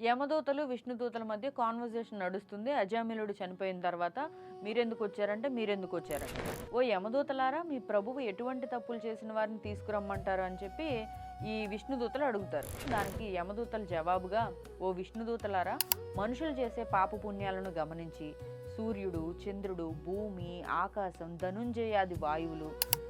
యమదూతలు విష్ణుదూతల మధ్య కాన్వర్జేషన్ నడుస్తుంది. అజామిలుడు చనిపోయిన తర్వాత మీరెందుకు వచ్చారంటే మీరెందుకు వచ్చారంటే. ఓ యమదూతలారా మీ ప్రభువు ఎటువంటి తప్పులు చేసిన వారిని తీసుకురమ్మంటారు అని చెప్పి ఈ విష్ణుదూతలు అడుగుతారు. దానికి యమదూతల జవాబుగా ఓ విష్ణుదూతలారా మనుషులు చేసే పాప పుణ్యాలను గమనించి సూర్యుడు చంద్రుడు భూమి ఆకాశం ధనుంజయాది వాయువులు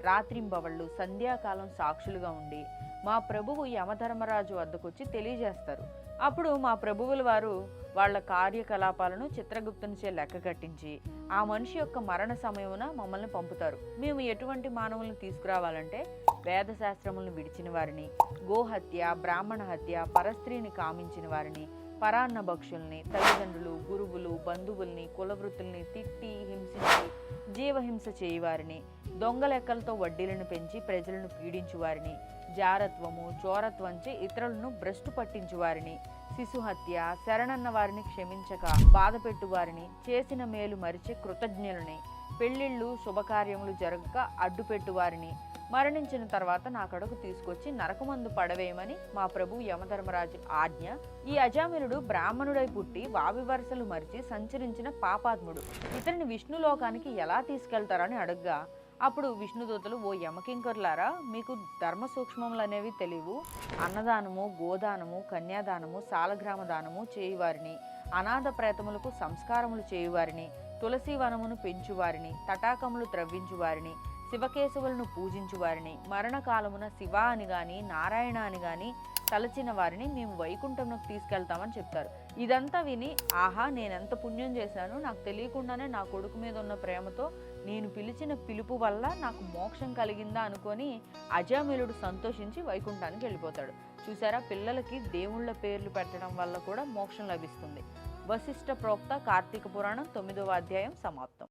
రాత్రింబవళ్ళు సంధ్యాకాలం సాక్షులుగా ఉండి మా ప్రభువు యమధర్మరాజు వద్దకొచ్చి తెలియజేస్తారు. అప్పుడు మా ప్రభువుల వారు వాళ్ళ కార్యకలాపాలను చిత్రగుప్తునిచే లెక్క కట్టించి ఆ మనిషి యొక్క మరణ సమయమున మమ్మల్ని పంపుతారు. మేము ఎటువంటి మానవులను తీసుకురావాలంటే వేదశాస్త్రములను విడిచిన వారిని గోహత్య బ్రాహ్మణ హత్య పరస్త్రీని కామించిన వారిని పరాన్న భక్షుల్ని తల్లిదండ్రులు గురువులు బంధువుల్ని కులవృత్తుల్ని తిట్టి హింసించి జీవహింస చేయువారిని దొంగ లెక్కలతో వడ్డీలను పెంచి ప్రజలను పీడించువారిని జారత్వము చోరత్వంచే ఇతరులను భ్రష్టు పట్టించువారిని శిశుహత్య శరణన్న వారిని క్షమించక బాధపెట్టు వారిని చేసిన మేలు మరిచే కృతజ్ఞులని పెళ్ళిళ్ళు శుభకార్యములు జరగక అడ్డుపెట్టు వారిని. మరణించిన తర్వాత నా కడకు తీసుకొచ్చి నరకమందు పడవేయమని మా ప్రభు యమధర్మరాజు ఆజ్ఞ. ఈ అజామినుడు బ్రాహ్మణుడై పుట్టి వావి వరుసలు మరిచి సంచరించిన పాపాత్ముడు. ఇతనిని విష్ణులోకానికి ఎలా తీసుకెళ్తారని అడగ్గా అప్పుడు విష్ణుదూతలు ఓ యమకింకర్లారా మీకు ధర్మ సూక్ష్మములు అనేవి తెలియవు. అన్నదానము గోదానము కన్యాదానము సాలగ్రామ దానము చేయువారిని. అనాథ ప్రేతములకు సంస్కారములు చేయువారిని. తులసి వనమును పెంచువారిని తటాకములు త్రవ్వించువారిని శివకేశవులను పూజించువారిని మరణకాలమున శివ అని గాని నారాయణ అని గాని తలచిన వారిని మేము వైకుంఠంలోకి తీసుకెళ్తామని చెప్తారు. ఇదంతా విని ఆహా నేనెంత పుణ్యం చేశాను నాకు తెలియకుండానే నా కొడుకు మీద ఉన్న ప్రేమతో నేను పిలిచిన పిలుపు వల్ల నాకు మోక్షం కలిగిందా అనుకొని అజామిలుడు సంతోషించి వైకుంఠానికి వెళ్ళిపోతాడు. చూసారా పిల్లలకి దేవుళ్ళ పేర్లు పెట్టడం వల్ల కూడా మోక్షం లభిస్తుంది. వశిష్ఠ ప్రోక్త కార్తీక పురాణం తొమ్మిదవ అధ్యాయం సమాప్తం.